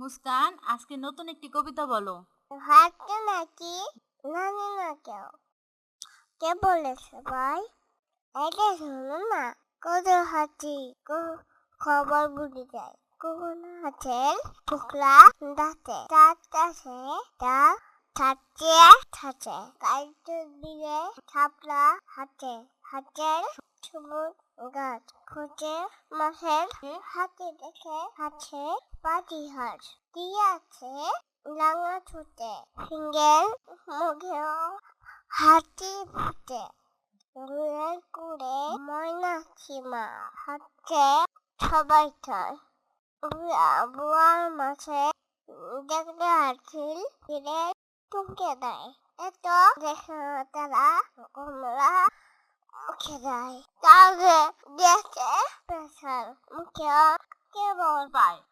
মুস্কান, আজকে নতুন একটি কবিতা বলো। হাঁটতে নাকি জানি না কেউ। কে বলেছে ভাই? এটা শোনো না কত হাতি খবর বুঝে যায়। কখনো হাতের টুকরা দাঁতে দাঁত আছে তা থাকছে থাকে কাইতে দিলে থাপলা হাতে হাতের সবুজ গাছ খুঁজে মাছের হাতে দেখে আছে পাটি হাট দিয়ে আছে? রাঙা ছুটে সিঙ্গেল মুখেও হাতি ফুটে ঘুরে ঘুরে ময়না সীমা হাতে সবাই খায় বুয়ার মাছে দেখলে হাতিল ফিরে টুকে দেয়। এত দেখে তারা কমলা kidai. Dagen, det er ikke etter selv. Man kan ikke bare bare.